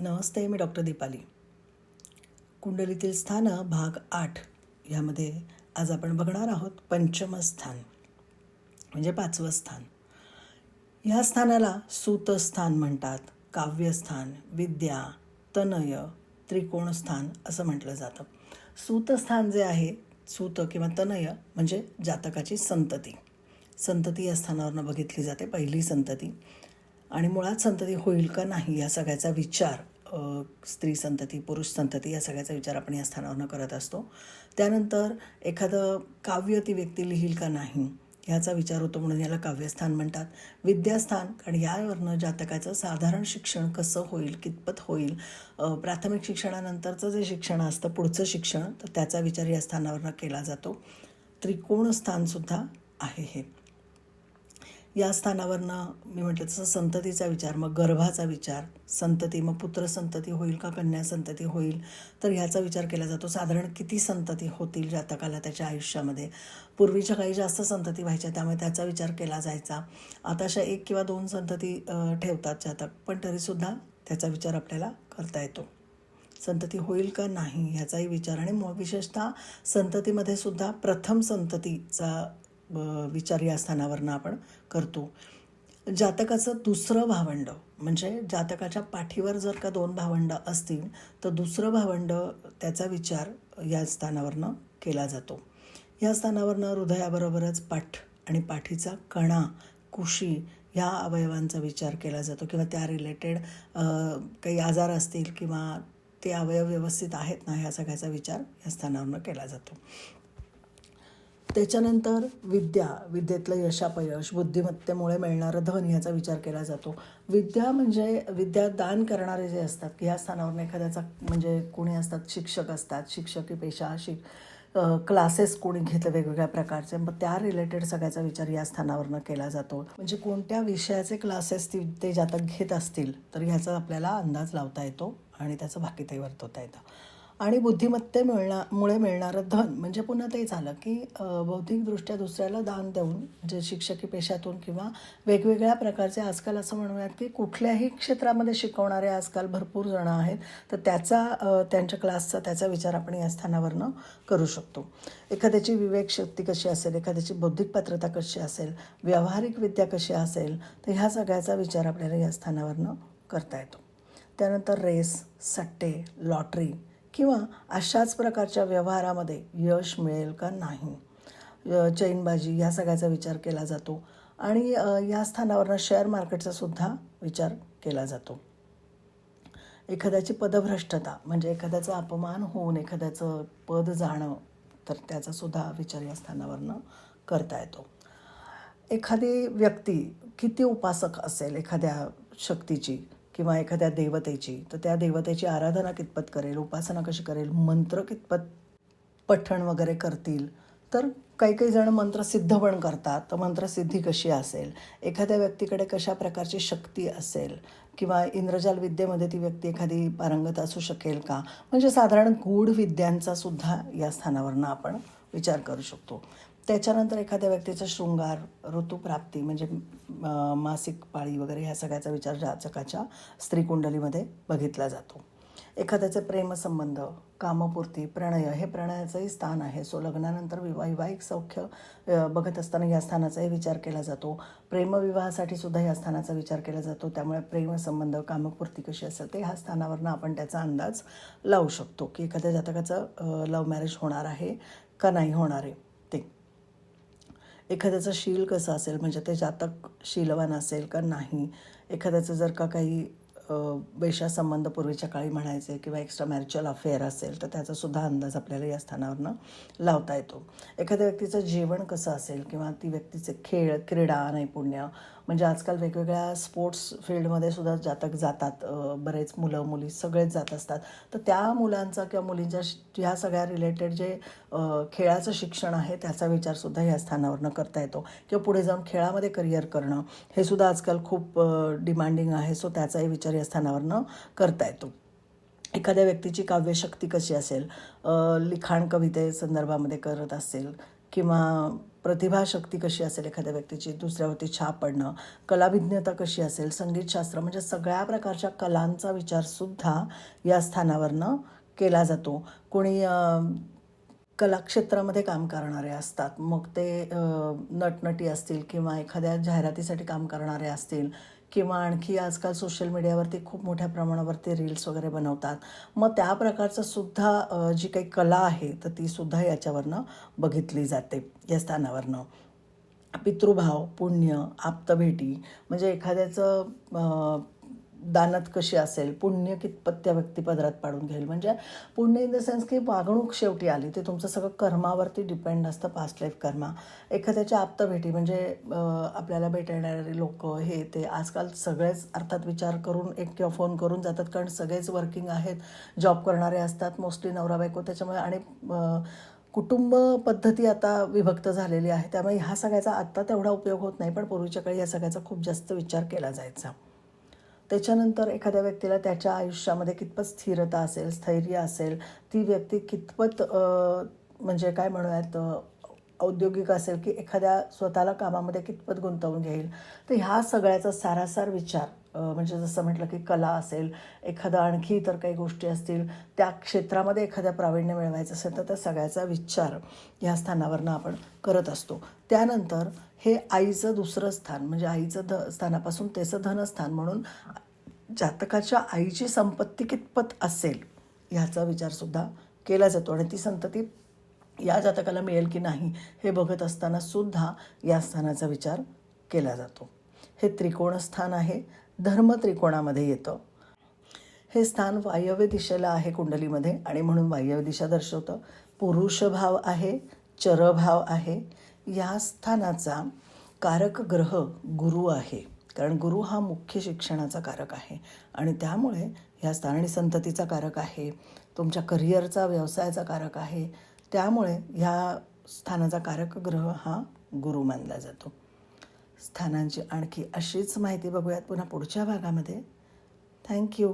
नमस्ते मी doctor Deepali. कुंडलीतील स्थानं भाग आठ. ह्यामध्ये आज आपण बघणार आहोत पंचमस्थान म्हणजे पाचवं स्थान. ह्या स्थानाला सूतस्थान म्हणतात. काव्यस्थान विद्या तनय त्रिकोणस्थान असं म्हटलं जातं. सूतस्थान जे आहे सूत किंवा तनय म्हणजे जातकाची संतती. संतती या स्थानावरनं बघितली जाते पहिली संतती. आणि मुळात संतती होईल का नाही या सगळ्याचा विचार स्त्री संतती पुरुष संतती या सगळ्याचा विचार आपण या स्थानावरनं करत असतो. त्यानंतर एखादं काव्य ती व्यक्ती लिहील का नाही ह्याचा विचार होतो म्हणून याला काव्यस्थान म्हणतात. विद्यास्थान आणि यावरनं जातकाचं साधारण शिक्षण कसं होईल कितपत होईल प्राथमिक शिक्षणानंतरचं जे शिक्षण असतं पुढचं शिक्षण तर त्याचा विचार या स्थानावरनं केला जातो. त्रिकोणस्थानसुद्धा आहे हे. या स्थानावरनं मी म्हटलं तसं संततीचा विचार मग गर्भाचा विचार संतती मग पुत्र संतती होईल का कन्या संतती होईल? तर ह्याचा विचार केला जातो. साधारण किती संतती होतील जातकाला त्याच्या आयुष्यामध्ये? पूर्वीच्या काही जास्त संतती व्हायच्या त्यामुळे त्याचा विचार केला जायचा. आता अशा एक किंवा दोन संतती ठेवतात जातक पण तरीसुद्धा त्याचा विचार आपल्याला करता येतो. संतती होईल का नाही ह्याचाही विचार. आणि मग विशेषतः संततीमध्ये सुद्धा प्रथम संततीचा विचार या स्थानावरनं आपण करतो. जातकाचं दुसरं भावंड म्हणजे जातकाच्या पाठीवर जर का दोन भावंड असतील तर दुसरं भावंड त्याचा विचार या स्थानावरनं केला जातो. या स्थानावरनं हृदयाबरोबरच पाठ आणि पाठीचा कणा कुशी ह्या अवयवांचा विचार केला जातो किंवा त्या रिलेटेड काही आजार असतील किंवा ते अवयव व्यवस्थित आहेत ना ह्या सगळ्याचा विचार या स्थानावरनं केला जातो. त्याच्यानंतर विद्या विद्येतलं यशापयश बुद्धिमत्तेमुळे मिळणारं धन याचा विचार केला जातो. विद्या म्हणजे विद्या दान करणारे जे असतात की ह्या स्थानावरून एखाद्याचा म्हणजे कोणी असतात शिक्षक असतात शिक्षकी पेशा शिक क्लासेस कोणी घेतलं वेगवेगळ्या प्रकारचे मग त्या रिलेटेड सगळ्याचा विचार या स्थानावरनं केला जातो. म्हणजे कोणत्या विषयाचे क्लासेस ती ते जातक घेत असतील तर ह्याचा आपल्याला अंदाज लावता येतो आणि त्याचं भाकीतही वर्तवता येतं. आणि बुद्धिमत्ते मिळणा मुळे मिळणारं धन. म्हणजे पुन्हा ते झालं की बौद्धिकदृष्ट्या दुसऱ्याला दान देऊन जे शिक्षकी पेशातून किंवा वेगवेगळ्या प्रकारचे आजकाल असं म्हणूयात की कुठल्याही क्षेत्रामध्ये शिकवणारे आजकाल भरपूर जणं आहेत तर त्याचा त्यांच्या क्लासचा त्याचा विचार आपण या स्थानावरनं करू शकतो. एखाद्याची विवेकशक्ती कशी असेल एखाद्याची बौद्धिक पात्रता कशी असेल व्यावहारिक विद्या कशी असेल तर ह्या सगळ्याचा विचार आपल्याला या स्थानावरनं करता येतो. त्यानंतर रेस सट्टे लॉटरी किंवा अशाच प्रकारच्या व्यवहारामध्ये यश मिळेल का नाही? चैनबाजी या सगळ्याचा विचार केला जातो आणि या स्थानावरनं शेअर मार्केटचा सुद्धा विचार केला जातो. एखाद्याची पदभ्रष्टता म्हणजे एखाद्याचा अपमान होऊन एखाद्याचं पद जाणं तर त्याचासुद्धा विचार या स्थानावरनं करता येतो. एखादी व्यक्ती किती उपासक असेल एखाद्या शक्तीची किंवा एखाद्या देवतेची तर त्या देवतेची आराधना कितपत करेल उपासना कशी करेल मंत्र कितपत पठण वगैरे करतील तर काही काही जण मंत्रसिद्ध पण करतात तर मंत्रसिद्धी कशी असेल एखाद्या व्यक्तीकडे कशा प्रकारची शक्ती असेल किंवा इंद्रजाल विद्येमध्ये ती व्यक्ती एखादी पारंगत असू शकेल का? म्हणजे साधारण गूढ विद्यांचा सुद्धा या स्थानावरनं आपण विचार करू शकतो. त्याच्यानंतर एखाद्या व्यक्तीचा शृंगार ऋतुप्राप्ती म्हणजे मासिक पाळी वगैरे ह्या सगळ्याचा विचार जाचकाच्या स्त्रीकुंडलीमध्ये बघितला जातो. एखाद्याचे प्रेमसंबंध कामपूर्ती प्रणय हे प्रणयाचंही स्थान आहे. सो लग्नानंतर विवा वैवाहिक सौख्य बघत असताना या स्थानाचाही विचार केला जातो. प्रेमविवाहासाठी सुद्धा या स्थानाचा विचार केला जातो. त्यामुळे प्रेमसंबंध कामपूर्ती कशी असेल ते ह्या स्थानावरनं आपण त्याचा अंदाज लावू शकतो की एखाद्या जातकाचं लव्ह मॅरेज होणार आहे का नाही होणार आहे. एखाद्याचं शील कसं असेल? म्हणजे ते जातक शीलवान असेल का नाही? एखाद्याचं जर का काही बेशा वेशासंबंध पूर्वीच्या काळी म्हणायचे किंवा एक्स्ट्रा मॅरिच्युअल अफेअर असेल तर त्याचासुद्धा अंदाज आपल्याला या स्थानावरनं लावता येतो. एखाद्या व्यक्तीचं जेवण कसं असेल? किंवा ती व्यक्तीचे खेळ क्रीडा नैपुण्य म्हणजे आजकाल वेगवेगळ्या स्पोर्ट्स फील्डमध्ये सुद्धा जातक जातात बरेच मुलं मुली सगळेच जात असतात. तर त्या मुलांचा किंवा मुलींच्या श- ह्या सगळ्या रिलेटेड जे खेळाचं शिक्षण आहे त्याचा विचारसुद्धा या स्थानावरनं करता येतो. किंवा पुढे जाऊन खेळामध्ये करिअर करणं हे सुद्धा आजकाल खूप डिमांडिंग आहे. सो त्याचाही विचार या स्थानावरनं करता येतो. एखाद्या व्यक्तीची काव्यशक्ती कशी असेल लिखाण कविते संदर्भामध्ये करत असेल किंवा प्रतिभाशक्ती कशी असेल एखाद्या व्यक्तीची दुसऱ्यावरती छाप पडणं कलाभिज्ञता कशी असेल संगीतशास्त्र म्हणजे सगळ्या प्रकारच्या कलांचा विचारसुद्धा या स्थानावरनं केला जातो. कोणी कलाक्षेत्रामध्ये काम करणारे असतात मग ते नटनटी असतील किंवा एखाद्या जाहिरातीसाठी काम करणारे असतील किंवा आणखी आजकाल सोशल मीडियावरती खूप मोठ्या प्रमाणावरती रील्स वगैरे बनवतात. मग त्या प्रकारचं सुद्धा जी काही कला आहे तर ती सुद्धा याच्यावरनं बघितली जाते या स्थानावरनं. पितृभाव पुण्य आप्तभेटी म्हणजे एखाद्याचं दानत कशी असेल पुण्य कितपत त्या व्यक्तीपदरात पाडून घेईल? म्हणजे पुण्य इन द सेन्स की वागणूक शेवटी आली ते तुमचं सगळं कर्मावरती डिपेंड असतं पास्ट लाईफ कर्मा. एखाद्याच्या आप्त भेटी म्हणजे आपल्याला भेटणारे लोक हे ते आजकाल सगळेच अर्थात विचार करून एक किंवा फोन करून जातात कारण सगळेच वर्किंग आहेत जॉब करणारे असतात मोस्टली नवरा बायको त्याच्यामुळे आणि कुटुंब पद्धती आता विभक्त झालेली आहे. त्यामुळे ह्या सगळ्याचा आत्ता तेवढा उपयोग होत नाही पण पूर्वीच्या काळी या सगळ्याचा खूप जास्त विचार केला जायचा. त्याच्यानंतर एखाद्या व्यक्तीला त्याच्या आयुष्यामध्ये कितपत स्थिरता असेल स्थैर्य असेल ती व्यक्ती कितपत म्हणजे काय म्हणूयात औद्योगिक असेल की एखाद्या स्वतःला कामामध्ये कितपत गुंतवून घेईल. तर ह्या सगळ्याचा सारासार विचार म्हणजे जसं म्हटलं की कला असेल एखादा आणखी इतर काही गोष्टी असतील त्या क्षेत्रामध्ये एखाद्या प्रावीण्य मिळवायचं असेल तर त्या सगळ्याचा विचार ह्या स्थानावरनं आपण करत असतो. त्यानंतर हे आईचं दुसरं स्थान म्हणजे आईचं ध स्थानापासून त्याचं धनस्थान म्हणून जातकाच्या आईची संपत्ती कितपत असेल ह्याचा विचारसुद्धा केला जातो. आणि ती संतती या जातकाला मिळेल की नाही हे बघत असताना सुद्धा या स्थानाचा विचार केला जातो. हे त्रिकोण स्थान आहे धर्म त्रिकोणामध्ये येतं. हे स्थान वायव्य दिशेला आहे कुंडलीमध्ये आणि म्हणून वायव्य दिशा दर्शवतं. पुरुषभाव आहे चरभाव आहे. या स्थानाचा कारक ग्रह गुरु आहे. कारण गुरु हा मुख्य शिक्षणाचा कारक आहे. आणि त्यामुळे ह्या स्थान आणि संततीचा कारक आहे. तुमच्या करिअरचा व्यवसायाचा कारक आहे. त्यामुळे ह्या स्थानाचा कारक ग्रह हा गुरु मानला जातो. स्थानांची आणखी अशीच माहिती बघूयात पुन्हा पुढच्या भागामध्ये. थँक्यू